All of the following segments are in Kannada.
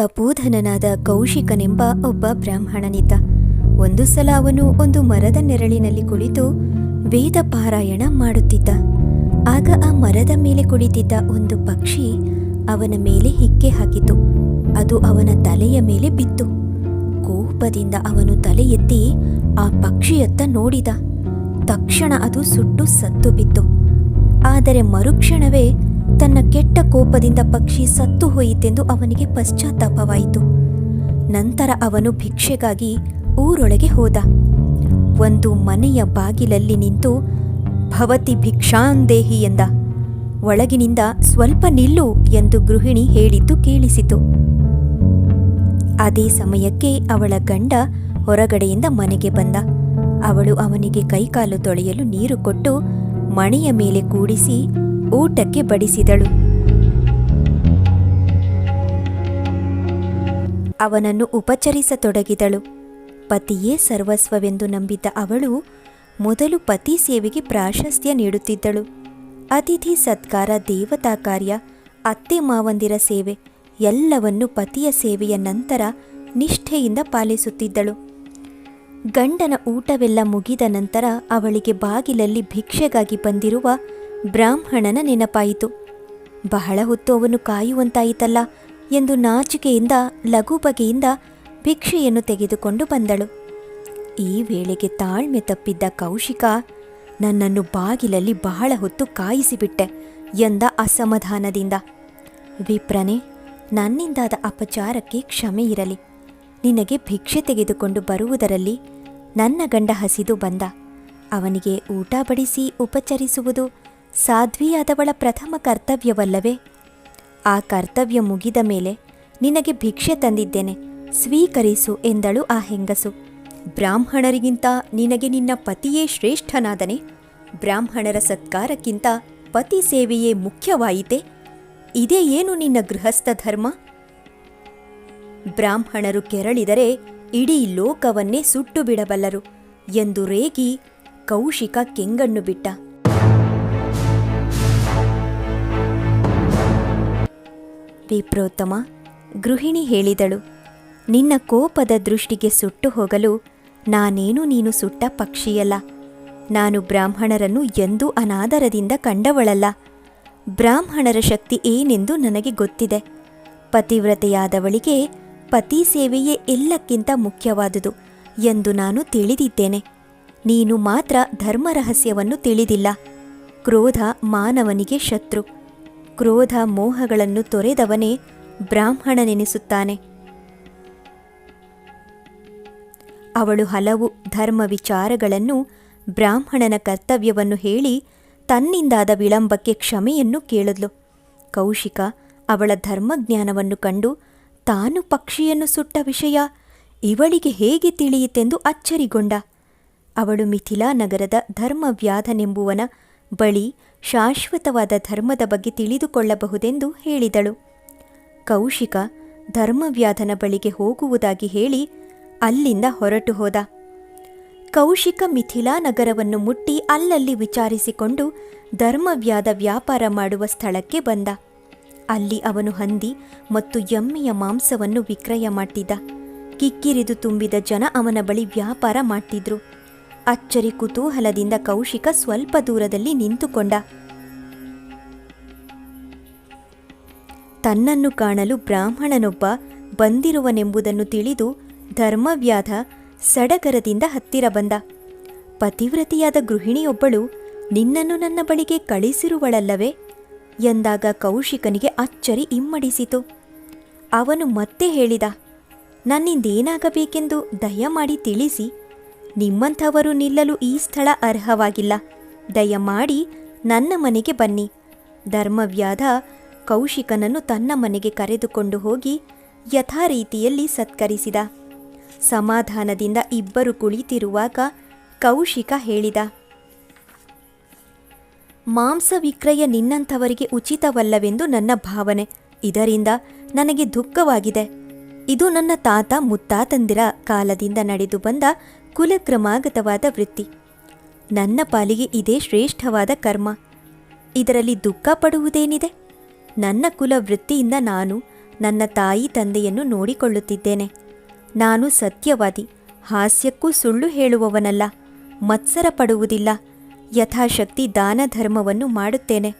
ತಪೋಧನನಾದ ಕೌಶಿಕನೆಂಬ ಒಬ್ಬ ಬ್ರಾಹ್ಮಣನಿದ್ದ. ಒಂದು ಸಲ ಅವನು ಒಂದು ಮರದ ನೆರಳಿನಲ್ಲಿ ಕುಳಿತು ವೇದ ಪಾರಾಯಣ ಮಾಡುತ್ತಿದ್ದ. ಆಗ ಆ ಮರದ ಮೇಲೆ ಕುಳಿತಿದ್ದ ಒಂದು ಪಕ್ಷಿ ಅವನ ಮೇಲೆ ಹಿಕ್ಕೆ ಹಾಕಿತು. ಅದು ಅವನ ತಲೆಯ ಮೇಲೆ ಬಿತ್ತು. ಕೋಪದಿಂದ ಅವನು ತಲೆ ಎತ್ತಿ ಆ ಪಕ್ಷಿಯತ್ತ ನೋಡಿದ. ತಕ್ಷಣ ಅದು ಸುಟ್ಟು ಸತ್ತು ಬಿತ್ತು. ಆದರೆ ಮರುಕ್ಷಣವೇ ತನ್ನ ಕೆಟ್ಟ ಕೋಪದಿಂದ ಪಕ್ಷಿ ಸತ್ತು ಹೋಯಿತೆಂದು ಅವನಿಗೆ ಪಶ್ಚಾತ್ತಾಪವಾಯಿತು. ನಂತರ ಅವನು ಭಿಕ್ಷೆಗಾಗಿ ಊರೊಳಗೆ ಹೋದ. ಒಂದು ಮನೆಯ ಬಾಗಿಲಲ್ಲಿ ನಿಂತು, ಭವತಿ ಭಿಕ್ಷಾಂದೇಹಿ ಎಂದ. ಒಳಗಿನಿಂದ, ಸ್ವಲ್ಪ ನಿಲ್ಲು ಎಂದು ಗೃಹಿಣಿ ಹೇಳಿದ್ದು ಕೇಳಿಸಿತು. ಅದೇ ಸಮಯಕ್ಕೆ ಅವಳ ಗಂಡ ಹೊರಗಡೆಯಿಂದ ಮನೆಗೆ ಬಂದ. ಅವಳು ಅವನಿಗೆ ಕೈಕಾಲು ತೊಳೆಯಲು ನೀರು ಕೊಟ್ಟು, ಮಣೆಯ ಮೇಲೆ ಕೂಡಿಸಿ ಊಟಕ್ಕೆ ಬಡಿಸಿದಳು. ಅವನನ್ನು ಉಪಚರಿಸತೊಡಗಿದಳು. ಪತಿಯೇ ಸರ್ವಸ್ವವೆಂದು ನಂಬಿದ್ದ ಅವಳು ಮೊದಲು ಪತಿ ಸೇವೆಗೆ ಪ್ರಾಶಸ್ತ್ಯ ನೀಡುತ್ತಿದ್ದಳು. ಅತಿಥಿ ಸತ್ಕಾರ, ದೇವತಾ ಕಾರ್ಯ, ಅತ್ತೆ ಮಾವಂದಿರ ಸೇವೆ ಎಲ್ಲವನ್ನು ಪತಿಯ ಸೇವೆಯ ನಂತರ ನಿಷ್ಠೆಯಿಂದ ಪಾಲಿಸುತ್ತಿದ್ದಳು. ಗಂಡನ ಊಟವೆಲ್ಲ ಮುಗಿದ ನಂತರ ಅವಳಿಗೆ ಬಾಗಿಲಲ್ಲಿ ಭಿಕ್ಷೆಗಾಗಿ ಬಂದಿರುವ ಬ್ರಾಹ್ಮಣನ ನೆನಪಾಯಿತು. ಬಹಳ ಹೊತ್ತು ಅವನು ಕಾಯುವಂತಾಯಿತಲ್ಲ ಎಂದು ನಾಚಿಕೆಯಿಂದ ಲಘು ಬಗೆಯಿಂದ ಭಿಕ್ಷೆಯನ್ನು ತೆಗೆದುಕೊಂಡು ಬಂದಳು. ಈ ವೇಳೆಗೆ ತಾಳ್ಮೆ ತಪ್ಪಿದ್ದ ಕೌಶಿಕ, ನನ್ನನ್ನು ಬಾಗಿಲಲ್ಲಿ ಬಹಳ ಹೊತ್ತು ಕಾಯಿಸಿಬಿಟ್ಟೆ ಎಂದ ಅಸಮಾಧಾನದಿಂದ. ವಿಪ್ರನೆ, ನನ್ನಿಂದಾದ ಅಪಚಾರಕ್ಕೆ ಕ್ಷಮೆ ಇರಲಿ. ನಿನಗೆ ಭಿಕ್ಷೆ ತೆಗೆದುಕೊಂಡು ಬರುವುದರಲ್ಲಿ ನನ್ನ ಗಂಡ ಹಸಿದು ಬಂದ. ಅವನಿಗೆ ಊಟ ಬಡಿಸಿ ಉಪಚರಿಸುವುದು ಸಾಧ್ವಿಯಾದವಳ ಪ್ರಥಮ ಕರ್ತವ್ಯವಲ್ಲವೇ? ಆ ಕರ್ತವ್ಯ ಮುಗಿದ ಮೇಲೆ ನಿನಗೆ ಭಿಕ್ಷೆ ತಂದಿದ್ದೇನೆ, ಸ್ವೀಕರಿಸು ಎಂದಳು ಆ ಹೆಂಗಸು. ಬ್ರಾಹ್ಮಣರಿಗಿಂತ ನಿನಗೆ ನಿನ್ನ ಪತಿಯೇ ಶ್ರೇಷ್ಠನಾದನೆ, ಬ್ರಾಹ್ಮಣರ ಸತ್ಕಾರಕ್ಕಿಂತ ಪತಿ ಸೇವೆಯೇ ಮುಖ್ಯವಾಯಿತೆ? ಇದೇ ಏನು ನಿನ್ನ ಗೃಹಸ್ಥ ಧರ್ಮ? ಬ್ರಾಹ್ಮಣರು ಕೆರಳಿದರೆ ಇಡೀ ಲೋಕವನ್ನೇ ಸುಟ್ಟು ಬಿಡಬಲ್ಲರು ಎಂದು ರೇಗಿ ಕೌಶಿಕ ಕೆಂಗಣ್ಣು ಬಿಟ್ಟ. ವಿಪ್ರೋತ್ತಮ. ಗೃಹಿಣಿ ಹೇಳಿದಳು, ನಿನ್ನ ಕೋಪದ ದೃಷ್ಟಿಗೆ ಸುಟ್ಟು ಹೋಗಲು ನಾನೇನು ನೀನು ಸುಟ್ಟ ಪಕ್ಷಿಯಲ್ಲ. ನಾನು ಬ್ರಾಹ್ಮಣರನ್ನು ಎಂದೂ ಅನಾದರದಿಂದ ಕಂಡವಳಲ್ಲ. ಬ್ರಾಹ್ಮಣರ ಶಕ್ತಿ ಏನೆಂದು ನನಗೆ ಗೊತ್ತಿದೆ. ಪತಿವ್ರತೆಯಾದವಳಿಗೆ ಪತಿ ಸೇವೆಯೇ ಎಲ್ಲಕ್ಕಿಂತ ಮುಖ್ಯವಾದುದು ಎಂದು ನಾನು ತಿಳಿದಿದ್ದೇನೆ. ನೀನು ಮಾತ್ರ ಧರ್ಮ ರಹಸ್ಯವನ್ನು ತಿಳಿದಿಲ್ಲ. ಕ್ರೋಧ ಮಾನವನಿಗೆ ಶತ್ರು. ಕ್ರೋಧ ಮೋಹಗಳನ್ನು ತೊರೆದವನೇ ಬ್ರಾಹ್ಮಣನೆನಿಸುತ್ತಾನೆ. ಅವಳು ಹಲವು ಧರ್ಮ ವಿಚಾರಗಳನ್ನು ಬ್ರಾಹ್ಮಣನ ಕರ್ತವ್ಯವನ್ನು ಹೇಳಿ ತನ್ನಿಂದಾದ ವಿಳಂಬಕ್ಕೆ ಕ್ಷಮೆಯನ್ನು ಕೇಳಿದ್ಲು. ಕೌಶಿಕ ಅವಳ ಧರ್ಮಜ್ಞಾನವನ್ನು ಕಂಡು, ತಾನು ಪಕ್ಷಿಯನ್ನು ಸುಟ್ಟ ವಿಷಯ ಇವಳಿಗೆ ಹೇಗೆ ತಿಳಿಯಿತೆಂದು ಅಚ್ಚರಿಗೊಂಡ. ಅವಳು ಮಿಥಿಲಾ ನಗರದ ಧರ್ಮವ್ಯಾಧನೆಂಬುವನ ಬಳಿ ಶಾಶ್ವತವಾದ ಧರ್ಮದ ಬಗ್ಗೆ ತಿಳಿದುಕೊಳ್ಳಬಹುದೆಂದು ಹೇಳಿದಳು. ಕೌಶಿಕ ಧರ್ಮವ್ಯಾಧನ ಬಳಿಗೆ ಹೋಗುವುದಾಗಿ ಹೇಳಿ ಅಲ್ಲಿಂದ ಹೊರಟು ಹೋದ. ಕೌಶಿಕ ಮಿಥಿಲಾ ನಗರವನ್ನು ಮುಟ್ಟಿ ಅಲ್ಲಲ್ಲಿ ವಿಚಾರಿಸಿಕೊಂಡು ಧರ್ಮವ್ಯಾದ ವ್ಯಾಪಾರ ಮಾಡುವ ಸ್ಥಳಕ್ಕೆ ಬಂದ. ಅಲ್ಲಿ ಅವನು ಹಂದಿ ಮತ್ತು ಎಮ್ಮೆಯ ಮಾಂಸವನ್ನು ವಿಕ್ರಯ ಮಾಡ್ತಿದ್ದ. ಕಿಕ್ಕಿರಿದು ತುಂಬಿದ ಜನ ಅವನ ಬಳಿ ವ್ಯಾಪಾರ ಮಾಡ್ತಿದ್ರು. ಅಚ್ಚರಿ ಕುತೂಹಲದಿಂದ ಕೌಶಿಕ ಸ್ವಲ್ಪ ದೂರದಲ್ಲಿ ನಿಂತುಕೊಂಡ. ತನ್ನನ್ನು ಕಾಣಲು ಬ್ರಾಹ್ಮಣನೊಬ್ಬ ಬಂದಿರುವನೆಂಬುದನ್ನು ತಿಳಿದು ಧರ್ಮವ್ಯಾಧ ಸಡಗರದಿಂದ ಹತ್ತಿರ ಬಂದ. ಪತಿವ್ರತಿಯಾದ ಗೃಹಿಣಿಯೊಬ್ಬಳು, ನಿನ್ನನ್ನು ನನ್ನ ಬಳಿಗೆ ಕಳಿಸಿರುವಳಲ್ಲವೇ? ಎಂದಾಗ ಕೌಶಿಕನಿಗೆ ಅಚ್ಚರಿ ಇಮ್ಮಡಿಸಿತು. ಅವನು ಮತ್ತೆ ಹೇಳಿದ ನನ್ನಿಂದೇನಾಗಬೇಕೆಂದು ದಯಮಾಡಿ ತಿಳಿಸಿ. ನಿಮ್ಮಂಥವರು ನಿಲ್ಲಲು ಈ ಸ್ಥಳ ಅರ್ಹವಾಗಿಲ್ಲ. ದಯಮಾಡಿ ನನ್ನ ಮನೆಗೆ ಬನ್ನಿ. ಧರ್ಮವ್ಯಾಧ ಕೌಶಿಕನನ್ನು ತನ್ನ ಮನೆಗೆ ಕರೆದುಕೊಂಡು ಹೋಗಿ ಯಥಾರೀತಿಯಲ್ಲಿ ಸತ್ಕರಿಸಿದ. ಸಮಾಧಾನದಿಂದ ಇಬ್ಬರು ಕುಳಿತಿರುವಾಗ ಕೌಶಿಕ ಹೇಳಿದ ಮಾಂಸ ವಿಕ್ರಯ ನಿನ್ನಂಥವರಿಗೆ ಉಚಿತವಲ್ಲವೆಂದು ನನ್ನ ಭಾವನೆ. ಇದರಿಂದ ನನಗೆ ದುಃಖವಾಗಿದೆ. ಇದು ನನ್ನ ತಾತ ಮುತ್ತಾತಂದಿರ ಕಾಲದಿಂದ ನಡೆದು ಬಂದ ಕುಲಕ್ರಮಾಗತವಾದ ವೃತ್ತಿ. ನನ್ನ ಪಾಲಿಗೆ ಇದೇ ಶ್ರೇಷ್ಠವಾದ ಕರ್ಮ. ಇದರಲ್ಲಿ ದುಃಖ ಪಡುವುದೇನಿದೆ? ನನ್ನ ಕುಲ ವೃತ್ತಿಯಿಂದ ನಾನು ನನ್ನ ತಾಯಿ ತಂದೆಯನ್ನು ನೋಡಿಕೊಳ್ಳುತ್ತಿದ್ದೇನೆ. ನಾನು ಸತ್ಯವಾದಿ, ಹಾಸ್ಯಕ್ಕೂ ಸುಳ್ಳು ಹೇಳುವವನಲ್ಲ, ಮತ್ಸರ ಪಡುವುದಿಲ್ಲ, ಯಥಾಶಕ್ತಿ ದಾನ ಧರ್ಮವನ್ನು ಮಾಡುತ್ತೇನೆ.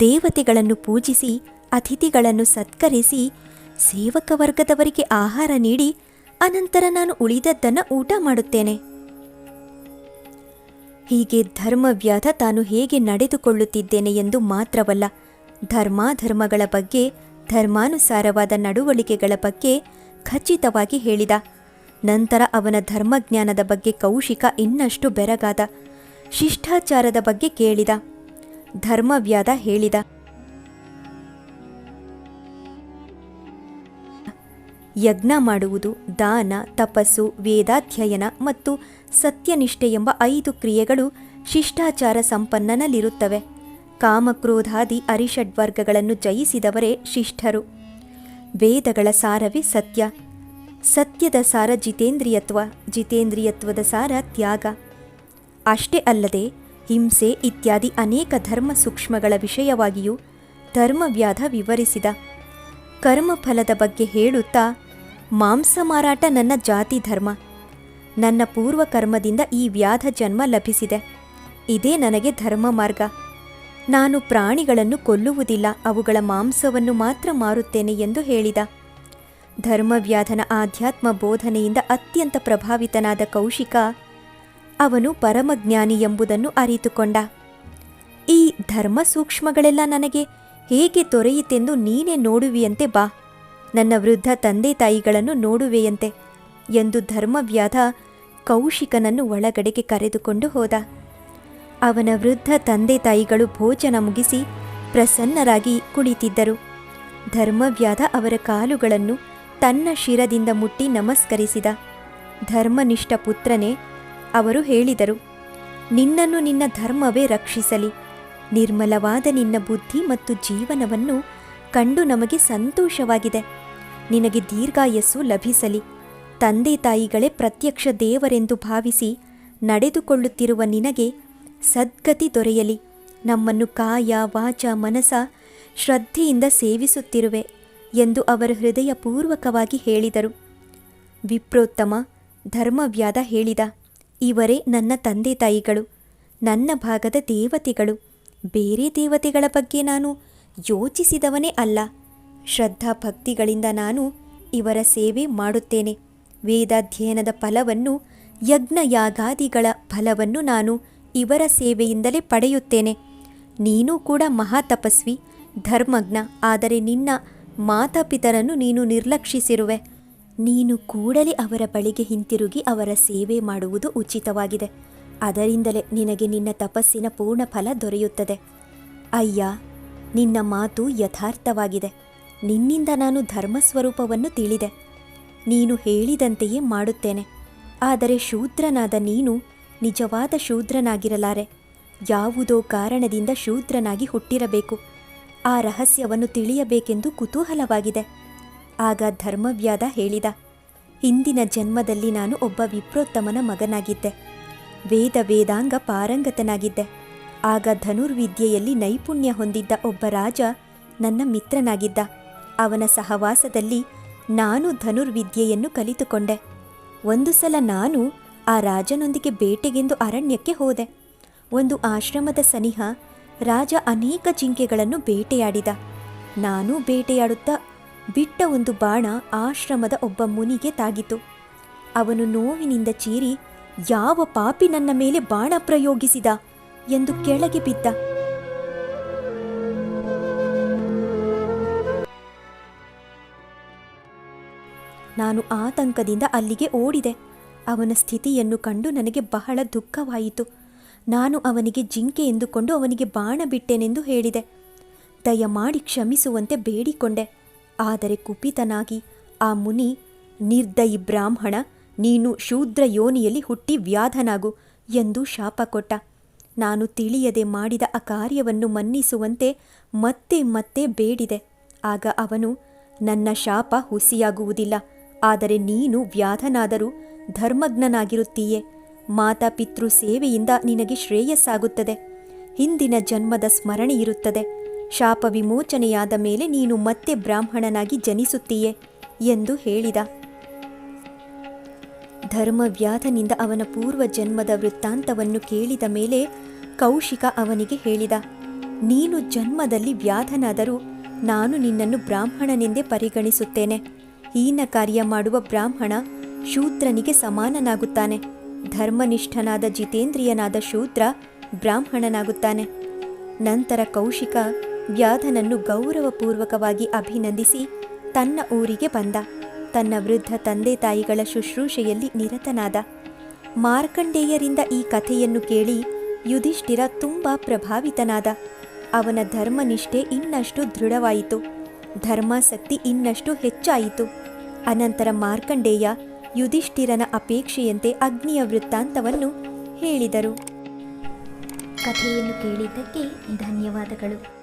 ದೇವತೆಗಳನ್ನು ಪೂಜಿಸಿ, ಅತಿಥಿಗಳನ್ನು ಸತ್ಕರಿಸಿ ಸೇವಕ ವರ್ಗದವರಿಗೆ ಆಹಾರ ನೀಡಿ, ಅನಂತರ ನಾನು ಉಳಿದದ್ದನ್ನು ಊಟ ಮಾಡುತ್ತೇನೆ. ಹೀಗೆ ಧರ್ಮವ್ಯಾಧ ತಾನು ಹೇಗೆ ನಡೆದುಕೊಳ್ಳುತ್ತಿದ್ದೇನೆ ಎಂದು ಮಾತ್ರವಲ್ಲ, ಧರ್ಮಾಧರ್ಮಗಳ ಬಗ್ಗೆ, ಧರ್ಮಾನುಸಾರವಾದ ನಡವಳಿಕೆಗಳ ಬಗ್ಗೆ ಖಚಿತವಾಗಿ ಹೇಳಿದ. ನಂತರ ಅವನ ಧರ್ಮಜ್ಞಾನದ ಬಗ್ಗೆ ಕೌಶಿಕ ಇನ್ನಷ್ಟು ಬೆರಗಾದ, ಶಿಷ್ಟಾಚಾರದ ಬಗ್ಗೆ ಕೇಳಿದ. ಧರ್ಮವ್ಯಾದ ಹೇಳಿದ. ಯಜ್ಞ ಮಾಡುವುದು, ದಾನ, ತಪಸ್ಸು, ವೇದಾಧ್ಯಯನ ಮತ್ತು ಸತ್ಯನಿಷ್ಠೆ ಎಂಬ ಐದು ಕ್ರಿಯೆಗಳು ಶಿಷ್ಟಾಚಾರ ಸಂಪನ್ನನಲ್ಲಿರುತ್ತವೆ. ಕಾಮಕ್ರೋಧಾದಿ ಅರಿಷಡ್ವರ್ಗಗಳನ್ನು ಜಯಿಸಿದವರೇ ಶಿಷ್ಠರು. ವೇದಗಳ ಸಾರವೇ ಸತ್ಯ. ಸತ್ಯದ ಸಾರ ಜಿತೇಂದ್ರಿಯತ್ವ, ಜಿತೇಂದ್ರಿಯತ್ವದ ಸಾರ ತ್ಯಾಗ. ಅಷ್ಟೇ ಅಲ್ಲದೆ, ಹಿಂಸೆ ಇತ್ಯಾದಿ ಅನೇಕ ಧರ್ಮ ಸೂಕ್ಷ್ಮಗಳ ವಿಷಯವಾಗಿಯೂ ಧರ್ಮವ್ಯಾಧ ವಿವರಿಸಿದ. ಕರ್ಮಫಲದ ಬಗ್ಗೆ ಹೇಳುತ್ತಾ ಮಾಂಸ ಮಾರಾಟ ನನ್ನ ಜಾತಿ ಧರ್ಮ. ನನ್ನ ಪೂರ್ವ ಕರ್ಮದಿಂದ ಈ ವ್ಯಾಧ ಜನ್ಮ ಲಭಿಸಿದೆ. ಇದೇ ನನಗೆ ಧರ್ಮ ಮಾರ್ಗ. ನಾನು ಪ್ರಾಣಿಗಳನ್ನು ಕೊಲ್ಲುವುದಿಲ್ಲ, ಅವುಗಳ ಮಾಂಸವನ್ನು ಮಾತ್ರ ಮಾರುತ್ತೇನೆ ಎಂದು ಹೇಳಿದ. ಧರ್ಮವ್ಯಾಧನ ಆಧ್ಯಾತ್ಮ ಬೋಧನೆಯಿಂದ ಅತ್ಯಂತ ಪ್ರಭಾವಿತನಾದ ಕೌಶಿಕ, ಅವನು ಪರಮಜ್ಞಾನಿ ಎಂಬುದನ್ನು ಅರಿತುಕೊಂಡ. ಈ ಧರ್ಮ ಸೂಕ್ಷ್ಮಗಳೆಲ್ಲ ನನಗೆ ಹೇಗೆ ದೊರೆಯಿತೆಂದು ನೀನೇ ನೋಡುವಿಯಂತೆ ಬಾ. ನನ್ನ ವೃದ್ಧ ತಂದೆ ತಾಯಿಗಳನ್ನು ನೋಡುವೆಯಂತೆ ಎಂದು ಧರ್ಮವ್ಯಾಧ ಕೌಶಿಕನನ್ನು ಒಳಗಡೆಗೆ ಕರೆದುಕೊಂಡು ಹೋದ. ಅವನ ವೃದ್ಧ ತಂದೆ ತಾಯಿಗಳು ಭೋಜನ ಮುಗಿಸಿ ಪ್ರಸನ್ನರಾಗಿ ಕುಳಿತಿದ್ದರು. ಧರ್ಮವ್ಯಾಧ ಅವರ ಕಾಲುಗಳನ್ನು ತನ್ನ ಶಿರದಿಂದ ಮುಟ್ಟಿ ನಮಸ್ಕರಿಸಿದ. ಧರ್ಮನಿಷ್ಠ ಪುತ್ರನೇ, ಅವರು ಹೇಳಿದರು, ನಿನ್ನನ್ನು ನಿನ್ನ ಧರ್ಮವೇ ರಕ್ಷಿಸಲಿ. ನಿರ್ಮಲವಾದ ನಿನ್ನ ಬುದ್ಧಿ ಮತ್ತು ಜೀವನವನ್ನು ಕಂಡು ನಮಗೆ ಸಂತೋಷವಾಗಿದೆ. ನಿನಗೆ ದೀರ್ಘಾಯಸ್ಸು ಲಭಿಸಲಿ. ತಂದೆ ತಾಯಿಗಳೇ ಪ್ರತ್ಯಕ್ಷ ದೇವರೆಂದು ಭಾವಿಸಿ ನಡೆದುಕೊಳ್ಳುತ್ತಿರುವ ನಿನಗೆ ಸದ್ಗತಿ ದೊರೆಯಲಿ. ನಮ್ಮನ್ನು ಕಾಯ, ವಾಚ, ಮನಸ ಶ್ರದ್ಧೆಯಿಂದ ಸೇವಿಸುತ್ತಿರುವೆ ಎಂದು ಅವರು ಹೃದಯಪೂರ್ವಕವಾಗಿ ಹೇಳಿದರು. ವಿಪ್ರೋತ್ತಮ ಧರ್ಮವ್ಯಾದ ಹೇಳಿದ, ಇವರೇ ನನ್ನ ತಂದೆ ತಾಯಿಗಳು, ನನ್ನ ಭಾಗದ ದೇವತೆಗಳು. ಬೇರೆ ದೇವತೆಗಳ ಬಗ್ಗೆ ನಾನು ಯೋಚಿಸಿದವನೇ ಅಲ್ಲ. ಶ್ರದ್ಧಾ ಭಕ್ತಿಗಳಿಂದ ನಾನು ಇವರ ಸೇವೆ ಮಾಡುತ್ತೇನೆ. ವೇದಾಧ್ಯಯನದ ಫಲವನ್ನು ಯಜ್ಞ ಯಾಗಾದಿಗಳ ಫಲವನ್ನು ನಾನು ಇವರ ಸೇವೆಯಿಂದಲೇ ಪಡೆಯುತ್ತೇನೆ. ನೀನು ಕೂಡ ಮಹಾತಪಸ್ವಿ, ಧರ್ಮಜ್ಞ, ಆದರೆ ನಿನ್ನ ಮಾತಾಪಿತರನ್ನು ನೀನು ನಿರ್ಲಕ್ಷಿಸಿರುವೆ. ನೀನು ಕೂಡಲೇ ಅವರ ಬಳಿಗೆ ಹಿಂತಿರುಗಿ ಅವರ ಸೇವೆ ಮಾಡುವುದು ಉಚಿತವಾಗಿದೆ. ಅದರಿಂದಲೇ ನಿನಗೆ ನಿನ್ನ ತಪಸ್ಸಿನ ಪೂರ್ಣ ಫಲ ದೊರೆಯುತ್ತದೆ. ಅಯ್ಯ, ನಿನ್ನ ಮಾತು ಯಥಾರ್ಥವಾಗಿದೆ. ನಿನ್ನಿಂದ ನಾನು ಧರ್ಮಸ್ವರೂಪವನ್ನು ತಿಳಿದೆ. ನೀನು ಹೇಳಿದಂತೆಯೇ ಮಾಡುತ್ತೇನೆ. ಆದರೆ ಶೂದ್ರನಾದ ನೀನು ನಿಜವಾದ ಶೂದ್ರನಾಗಿರಲಾರೆ. ಯಾವುದೋ ಕಾರಣದಿಂದ ಶೂದ್ರನಾಗಿ ಹುಟ್ಟಿರಬೇಕು. ಆ ರಹಸ್ಯವನ್ನು ತಿಳಿಯಬೇಕೆಂದು ಕುತೂಹಲವಾಗಿದೆ. ಆಗ ಧರ್ಮವ್ಯಾದ ಹೇಳಿದ ಹಿಂದಿನ ಜನ್ಮದಲ್ಲಿ ನಾನು ಒಬ್ಬ ವಿಪ್ರೋತ್ತಮನ ಮಗನಾಗಿದ್ದೆ. ವೇದ ವೇದಾಂಗ ಪಾರಂಗತನಾಗಿದ್ದೆ. ಆಗ ಧನುರ್ವಿದ್ಯೆಯಲ್ಲಿ ನೈಪುಣ್ಯ ಹೊಂದಿದ್ದ ಒಬ್ಬ ರಾಜ ನನ್ನ ಮಿತ್ರನಾಗಿದ್ದ. ಅವನ ಸಹವಾಸದಲ್ಲಿ ನಾನು ಧನುರ್ವಿದ್ಯೆಯನ್ನು ಕಲಿತುಕೊಂಡೆ. ಒಂದು ಸಲ ನಾನು ಆ ರಾಜನೊಂದಿಗೆ ಬೇಟೆಗೆಂದು ಅರಣ್ಯಕ್ಕೆ ಹೋದೆ. ಒಂದು ಆಶ್ರಮದ ಸನಿಹ ರಾಜ ಅನೇಕ ಜಿಂಕೆಗಳನ್ನು ಬೇಟೆಯಾಡಿದ. ನಾನು ಬೇಟೆಯಾಡುತ್ತಾ ಬಿಟ್ಟ ಒಂದು ಬಾಣ ಆಶ್ರಮದ ಒಬ್ಬ ಮುನಿಗೆ ತಾಗಿತು. ಅವನು ನೋವಿನಿಂದ ಚೀರಿ, ಯಾವ ಪಾಪಿ ನನ್ನ ಮೇಲೆ ಬಾಣ ಪ್ರಯೋಗಿಸಿದ? ಎಂದು ಕೆಳಗೆ ಬಿದ್ದ. ನಾನು ಆತಂಕದಿಂದ ಅಲ್ಲಿಗೆ ಓಡಿದೆ. ಅವನ ಸ್ಥಿತಿಯನ್ನು ಕಂಡು ನನಗೆ ಬಹಳ ದುಃಖವಾಯಿತು. ನಾನು ಅವನಿಗೆ ಜಿಂಕೆ ಎಂದುಕೊಂಡು ಅವನಿಗೆ ಬಾಣ ಬಿಟ್ಟೆನೆಂದು ಹೇಳಿದೆ. ದಯಮಾಡಿ ಕ್ಷಮಿಸುವಂತೆ ಬೇಡಿಕೊಂಡೆ. ಆದರೆ ಕುಪಿತನಾಗಿ ಆ ಮುನಿ, ನಿರ್ದಯಿ ಬ್ರಾಹ್ಮಣ, ನೀನು ಶೂದ್ರ ಯೋನಿಯಲ್ಲಿ ಹುಟ್ಟಿ ವ್ಯಾಧನಾಗು ಎಂದು ಶಾಪ ಕೊಟ್ಟ. ನಾನು ತಿಳಿಯದೆ ಮಾಡಿದ ಆ ಕಾರ್ಯವನ್ನು ಮನ್ನಿಸುವಂತೆ ಮತ್ತೆ ಮತ್ತೆ ಬೇಡಿದೆ. ಆಗ ಅವನು, ನನ್ನ ಶಾಪ ಹುಸಿಯಾಗುವುದಿಲ್ಲ. ಆದರೆ ನೀನು ವ್ಯಾಧನಾದರೂ ಧರ್ಮಜ್ಞನಾಗಿರುತ್ತೀಯೆ. ಮಾತಾಪಿತೃ ಸೇವೆಯಿಂದ ನಿನಗೆ ಶ್ರೇಯಸ್ಸಾಗುತ್ತದೆ. ಹಿಂದಿನ ಜನ್ಮದ ಸ್ಮರಣೆ ಇರುತ್ತದೆ. ಶಾಪ ವಿಮೋಚನೆಯಾದ ಮೇಲೆ ನೀನು ಮತ್ತೆ ಬ್ರಾಹ್ಮಣನಾಗಿ ಜನಿಸುತ್ತೀಯೆ ಎಂದು ಹೇಳಿದ. ಧರ್ಮವ್ಯಾಧನಿಂದ ಅವನ ಪೂರ್ವ ಜನ್ಮದ ವೃತ್ತಾಂತವನ್ನು ಕೇಳಿದ ಮೇಲೆ ಕೌಶಿಕ ಅವನಿಗೆ ಹೇಳಿದ, ನೀನು ಜನ್ಮದಲ್ಲಿ ವ್ಯಾಧನಾದರೂ ನಾನು ನಿನ್ನನ್ನು ಬ್ರಾಹ್ಮಣನೆಂದೇ ಪರಿಗಣಿಸುತ್ತೇನೆ. ಹೀನ ಕಾರ್ಯ ಮಾಡುವ ಬ್ರಾಹ್ಮಣ ಶೂದ್ರನಿಗೆ ಸಮಾನನಾಗುತ್ತಾನೆ. ಧರ್ಮನಿಷ್ಠನಾದ ಜಿತೇಂದ್ರಿಯನಾದ ಶೂದ್ರ ಬ್ರಾಹ್ಮಣನಾಗುತ್ತಾನೆ. ನಂತರ ಕೌಶಿಕ ವ್ಯಾಧನನ್ನು ಗೌರವಪೂರ್ವಕವಾಗಿ ಅಭಿನಂದಿಸಿ ತನ್ನ ಊರಿಗೆ ಬಂದ. ತನ್ನ ವೃದ್ಧ ತಂದೆ ತಾಯಿಗಳ ಶುಶ್ರೂಷೆಯಲ್ಲಿ ನಿರತನಾದ. ಮಾರ್ಕಂಡೇಯರಿಂದ ಈ ಕಥೆಯನ್ನು ಕೇಳಿ ಯುಧಿಷ್ಠಿರ ತುಂಬ ಪ್ರಭಾವಿತನಾದ. ಅವನ ಧರ್ಮನಿಷ್ಠೆ ಇನ್ನಷ್ಟು ದೃಢವಾಯಿತು. ಧರ್ಮಾಸಕ್ತಿ ಇನ್ನಷ್ಟು ಹೆಚ್ಚಾಯಿತು. ಅನಂತರ ಮಾರ್ಕಂಡೇಯ ಯುಧಿಷ್ಠಿರನ ಅಪೇಕ್ಷೆಯಂತೆ ಅಗ್ನಿಯ ವೃತ್ತಾಂತವನ್ನು ಹೇಳಿದರು. ಕಥೆಯನ್ನು ಕೇಳಿದ್ದಕ್ಕೆ ಧನ್ಯವಾದಗಳು.